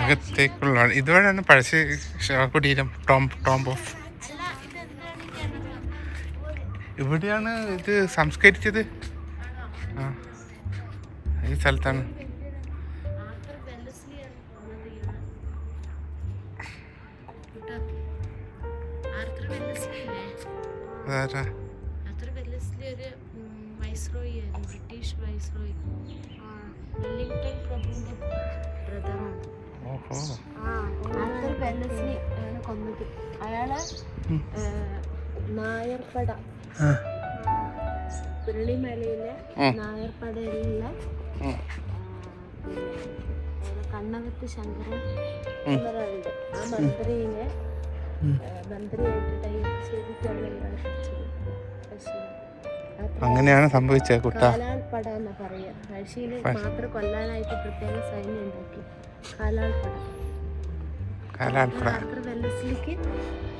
അകത്തേക്കുള്ള ഇതുവരെയാണ് പഴശ്ശി കുടീരം tom tomb. Of ഇവിടെയാണ് ഇത് സംസ്കരിച്ചത്. ആ ഈ സ്ഥലത്താണ്. അതാരാ വെല്ലസ്ലി ഒരു വൈസ്രോയി ആയിരുന്നു ബ്രിട്ടീഷ് വൈസ്രോയി വെല്ലിംഗ്ടൺ പ്രഭുവിന്റെ ബ്രദറാണ് ആർത്തർ വെല്ലസ്ലി ആണ് കൊന്നത്. അയാൾ. നായർപ്പട. പുരളിമലയിലെ. നായർപ്പടയിലുള്ള കണ്ണകത്ത് ശങ്കരൻ. എന്നൊരാളുണ്ട് ആ മന്ത്രിയെ മന്ത്രിയായിട്ട് ടൈപ്പ് ചെയ്തിട്ടാണ് അങ്ങനെയാണ് സംഭവിച്ചത് കുട്ട.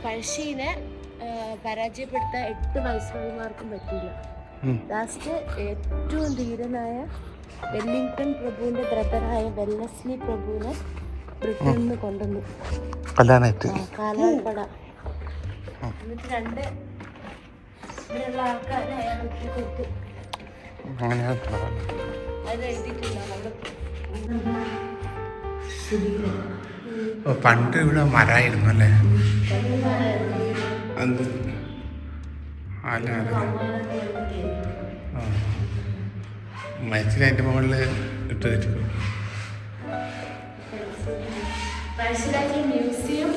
പഴശ്ശിനെ പരാജയപ്പെടുത്താൻ എട്ട് വൈസ്രോയിമാർക്കും പറ്റില്ല ലാസ്റ്റ് ഏറ്റവും ധീരനായ വെല്ലിംഗ്ടൺ പ്രഭുവിന്റെ ബ്രദറായ വെല്ലസ്ലി പ്രഭുവിനെ ബ്രിട്ടനിൽ കൊണ്ടുവന്നു. കാലാൾപ്പട. എന്നിട്ട് രണ്ട് ഇവിടെയുള്ള ആൾക്കാരെ അയാൾ കൊടുത്തു. അങ്ങനെയാണ് നടന്നത്. അത് എഴുതിയിട്ടില്ല അവിടെ ഓ പണ്ട് ഇവിടെ മരായിരുന്നു അല്ലേ? അത് അല്ല അല്ല. ആ. മരിച്ചിട്ട് അതിന്റെ മുകളിൽ ഇട്ട് തരും പഴശ്ശിരാജ മ്യൂസിയം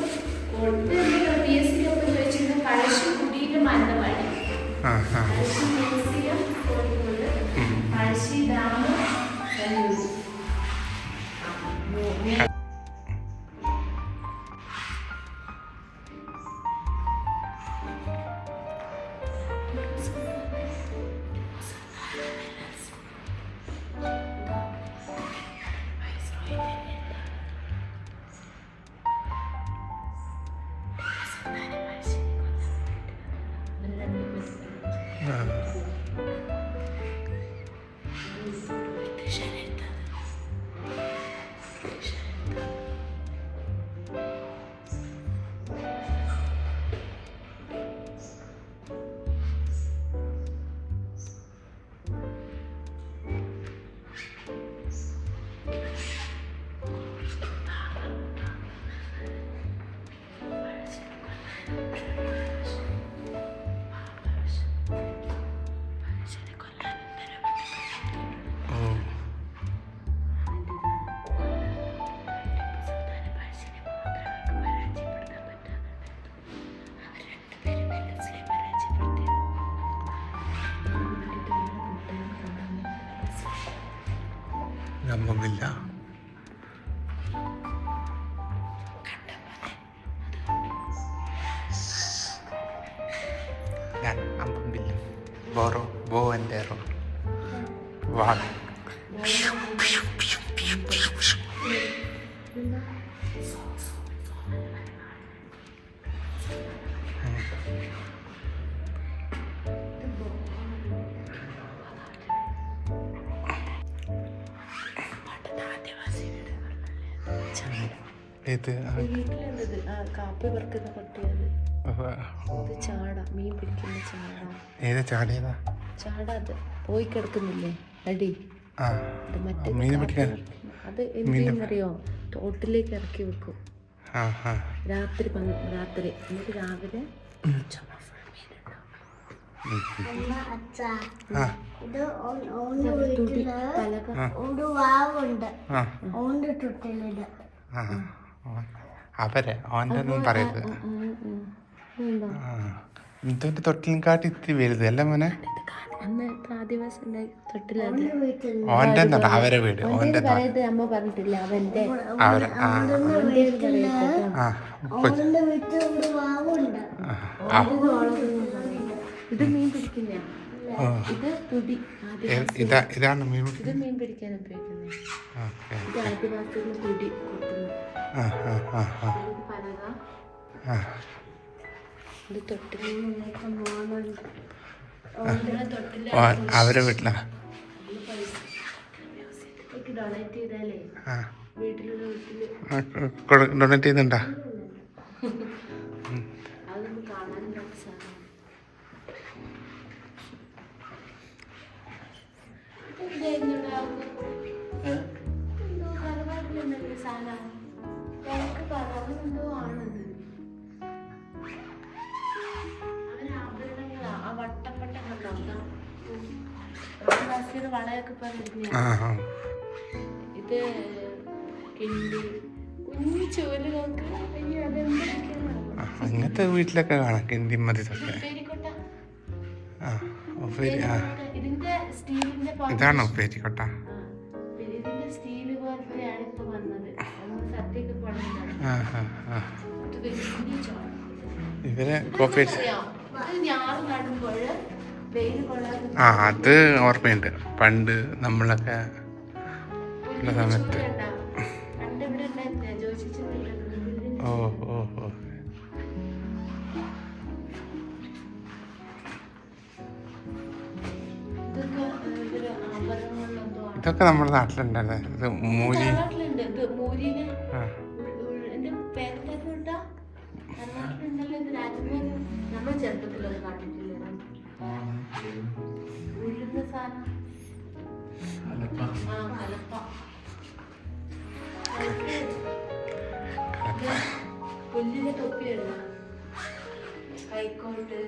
Okay. നമ്മമില്ല ചാട ഏതാ ചാടിയതാ? ചാട പോയി കിടക്കുന്നില്ലേ? അടി. ആ. മീൻ പിടിക്കാൻ. അത് എന്തെന്നറിയോ തോട്ടിലേക്ക് ഇറക്കി വെക്കും. രാത്രി രാത്രി. എന്നിട്ട് രാവിലെ ഇത് ഒരു വാവുണ്ട്. ആ. ഓൻ- അവരെ അവന്റെ ഒന്നും പറയരുത്. ഇതൊരു തൊട്ടിലും കാട്ടി ഇത്തിരി വലുത്. അല്ല മോനെ? ഓന്റെ എന്നല്ല അവരെ വീട്. അവരെ ഓന്റെ വീട്ടിൽ വാവുണ്ട്. ആ ഇത് മീൻ പിടിക്കുന്ന ഇത് തുടി ആദ്യ ഏ- ഇതാണ് മീൻ ഇത് മീൻ പിടിക്കാൻ ഉപയോഗിക്കുന്നത്. ഓക്കെ വീട്ടിലാ. ഡൊണേറ്റ് ചെയ്യുന്നുണ്ടാ? കൊട്ടുന്നു ആ ആ ഇത് ആ വളയൊക്കെ പറഞ്ഞ കിണ്ടി കുഞ്ഞു ചോൽ നോക്ക് അയ്യോ അതെന്തൊക്കെയാണ് ആ, അങ്ങനത്തെ വീട്ടിലൊക്കെ കാണാം കിണ്ടി മതി തൊക്കെ പേരിക്കൊട്ട ആ ഉപ്പേരി ഇതാണോ ഉപ്പേരിക്കൊട്ട? ഇവരെ കോപ്പി ആ അത് ഓർമ്മയുണ്ട്. പണ്ട് നമ്മളൊക്കെ ഉള്ള സമയത്ത്. ഓ ഓ ഇതൊക്കെ നമ്മുടെ നാട്ടിലുണ്ടല്ലേ ഇത് മൂലി തൊപ്പിയുണ്ട് കൈക്കോട്ട്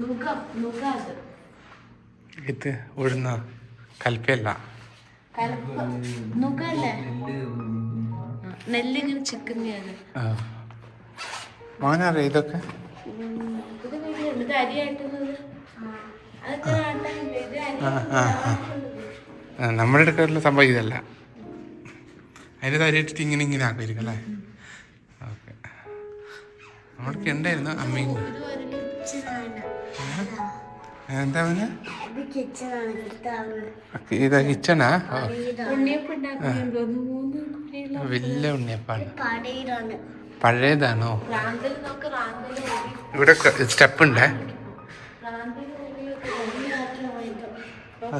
നുക നുക ഇത് ഉഴുന്ന കൽപ്പയല്ല. കലപ്പ നെല്ലിങ്ങനെ ചിക്കുന്നതാണ് മോനറിയാം ഇതൊക്കെ? ഇത് വീടുണ്ട് ഇത് അരിയായിട്ടുള്ളത്. അതൊക്കെ ഇത് നമ്മുടെ അടുക്കലുള്ള സംഭവം ഇതല്ല. അതിന്റെ തരിയിട്ടിട്ട് ഇങ്ങനെ ഇങ്ങനെ ആക്കുമായിരിക്കും അല്ലേ? നമ്മൾക്ക് ഉണ്ടായിരുന്നു അമ്മയും എന്താ ഇത് കിച്ചണാ? വലിയ ഉണ്ണിയപ്പാണ്. പഴയതാണോ? ഇവിടെ സ്റ്റെപ്പ് ഉണ്ടേ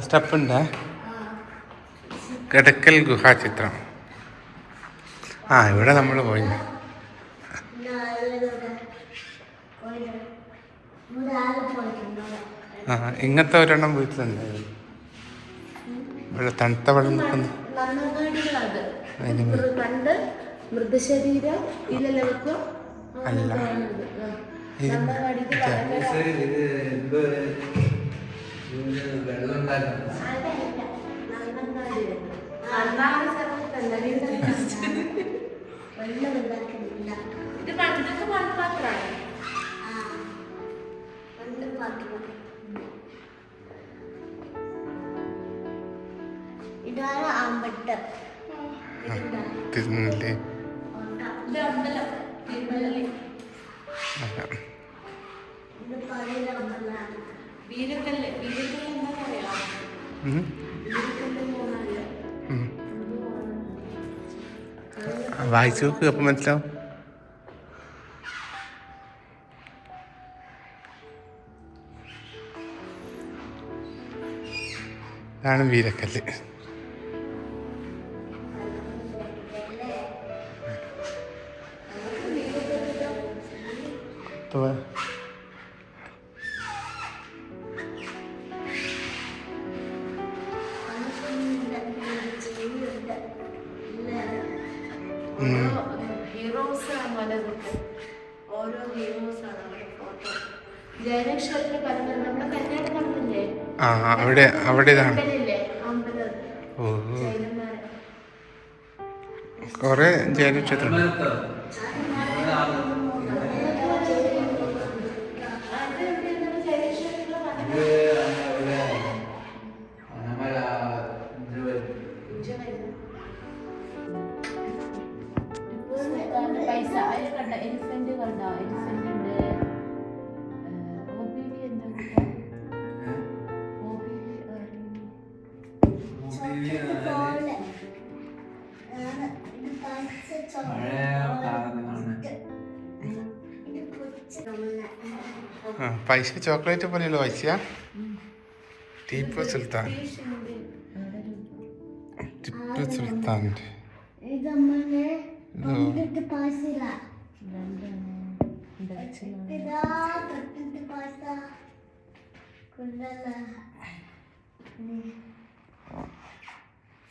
സ്റ്റെപ്പ് ഉണ്ടേ കിടക്കൽ ഗുഹാചിത്രം ആ ഇവിടെ നമ്മൾ പോയി. ആ ഇങ്ങനത്തെ ഒരെണ്ണം വീട്ടിലുണ്ടായിരുന്നു. ഇവിടെ തണുത്ത വെള്ളം നിൽക്കുന്നു. പണ്ട് മൃതശരീരം ഇതെല്ലാം വെക്കും അല്ല. വെള്ളം വെള്ളം ഉണ്ടാക്കുന്നില്ല ഇത് പണ്ടത്തെ മൺപാത്രമാണ് ഇതാണ് അമ്പട്ട് തിരുന്നില്ലേ ഇത് അമ്പലം തിരുമലി ഇത് പഴയ അമ്പലാണ് വീരക്കല്ല്. വീരക്കല്ല് എന്താ പറയാ വായിച്ചു നോക്ക് അപ്പം മനസ്സിലാവും. ഇതാണ് വീരക്കല്ല്. ഇപ്പൊ അവിടെ ഇതാണ് ഓ. കുറേ കുറെ ജയനക്ഷേത്രം പൈസ ചോക്ലേറ്റ് പോലെയല്ലോ പൈസ ടിപ്പു സുൽത്താൻ. ടിപ്പു സുൽത്താന്റെ.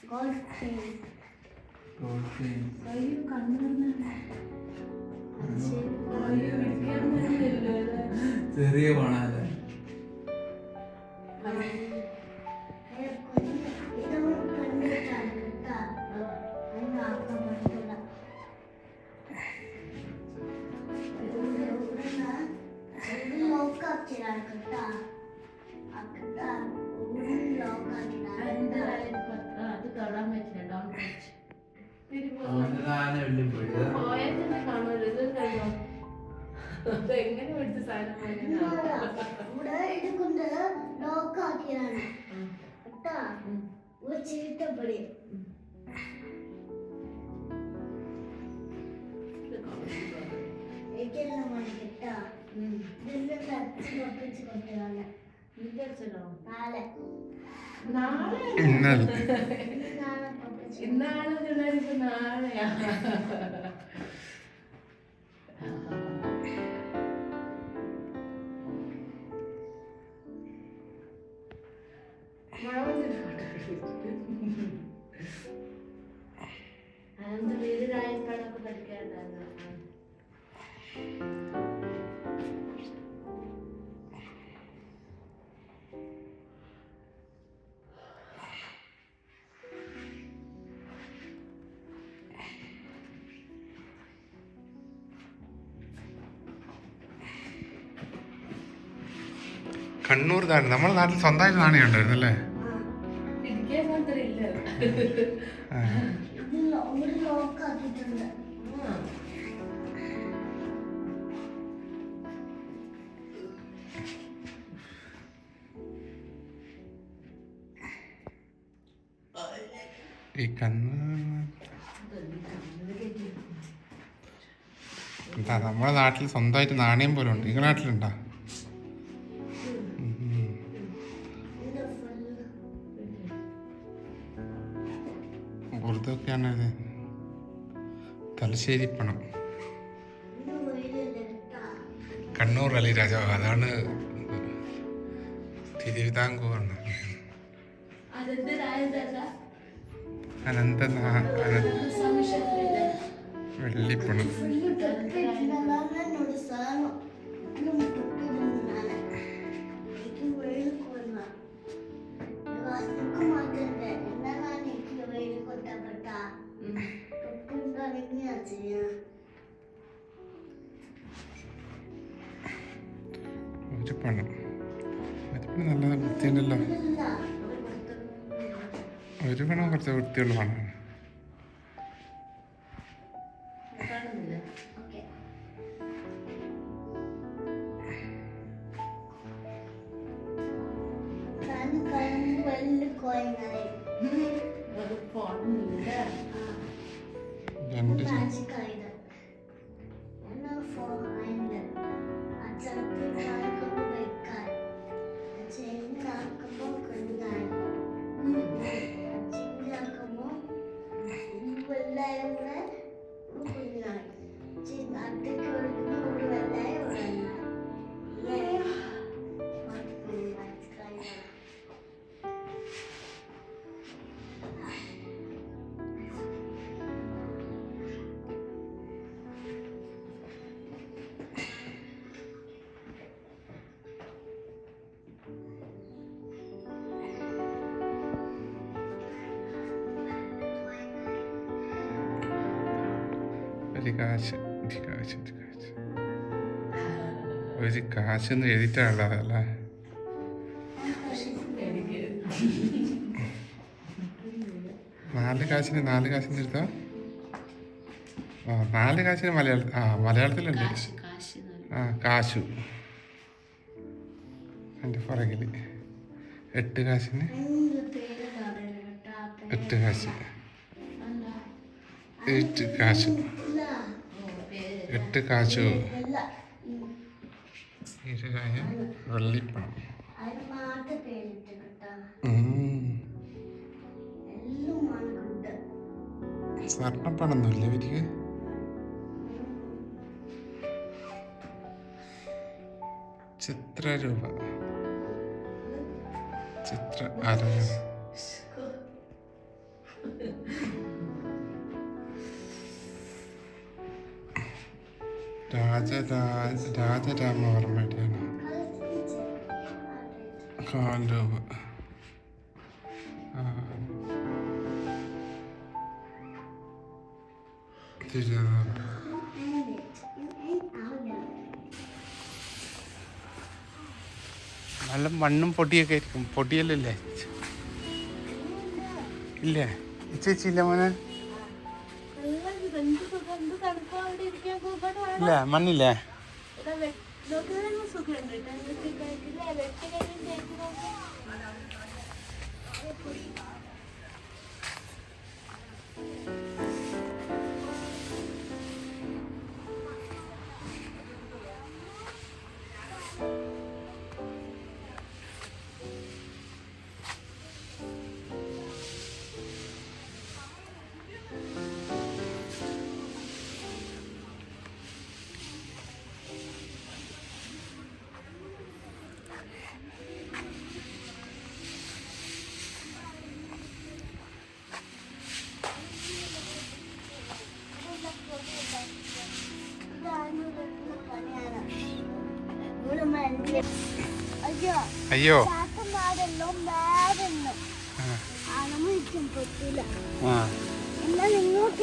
ഗോൾഡ് ചെറിയ പണല്ലേ എങ്ങനെ പിടിച്ച സാധനം വാങ്ങിയതാ? ഇവിടെ എടുക്കുന്നത് ലോക്കാക്കിയാണ് കേട്ടാ? ഒരു ചീട്ടപ്പടി എനിക്കെല്ലാം മണി കേട്ടാ? ഉം. ഇതിന്റെ തച്ച് പൊട്ടിച്ച് കൊണ്ടുവരാണ് നിന്റെ അച്ഛനോ? നാളെ. നാളെ ഇന്നലെ. ഇന്ന് നാളെ പൊട്ടിച്ച് ഇന്നാണ് ഇപ്പൊ നാളെയാ വീട് വീടിനായപ്പോഴൊക്കെ പഠിക്കാറുണ്ടായിരുന്നു കണ്ണൂർ നാട് നമ്മുടെ നാട്ടിൽ സ്വന്തമായിട്ട് നാണയം ഉണ്ടായിരുന്നു ഈ കണ്ണൂർ നമ്മുടെ നാട്ടിൽ സ്വന്തമായിട്ട് നാണയം പോലും ഉണ്ട് നിങ്ങളുടെ നാട്ടിലുണ്ടോ? ഇത് തലശ്ശേരി പണം. കണ്ണൂർ അലി രാജാവ് അതാണ് തിരുവിതാംകൂർ അനന്ത വെള്ളിപ്പണം. പണം നല്ല വൃത്തിയുണ്ടല്ലോ. ഒരു പണം കുറച്ച് വൃത്തിയുള്ള പണമാണ് ഒരു കാശ് ഒരു കാശ് ഒരു കാശ്. ഒരു കാശ് എന്ന് അല്ലേ എനിക്ക് നാല് കാശിന് നാല് കാശിന് എടുത്തോ ആ നാല് കാശിന് മലയാളം ആ മലയാളത്തിലുണ്ട്. ആ കാശു. എന്റെ പുറകിൽ എട്ട് കാശിന്? എട്ട് കാശ്. എട്ട് കാശു. എട്ട് കാശു ഇരുകായ വെള്ളിപ്പണം സ്വർണപ്പണമൊന്നുമില്ലേ ഇവർക്ക്? ചിത്രരൂപ ചിത്ര ആരാധന രാജരാജ രാജരാമവർമ്മയുടെയാണ് കാൽരൂപ. തിരുവനന്തപുരം നല്ല മണ്ണും പൊടിയൊക്കെ ആയിരിക്കും. പൊടിയല്ലേ ഇല്ലേ? ചേച്ചി ഇല്ല മോനെ? ഇല്ല മണ്ണില്ലേ സുഖമുണ്ട് കേട്ടോ.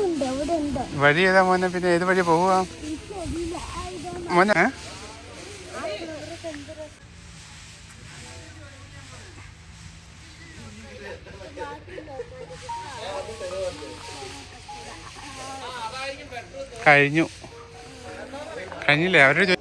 ഉണ്ട് വഴി ഏതാ മോനെ? പിന്നെ ഏത് വഴി പോവുക ഇതാണ് മോനെ? കഴിഞ്ഞു. കഴിഞ്ഞില്ലേ? അവരോട്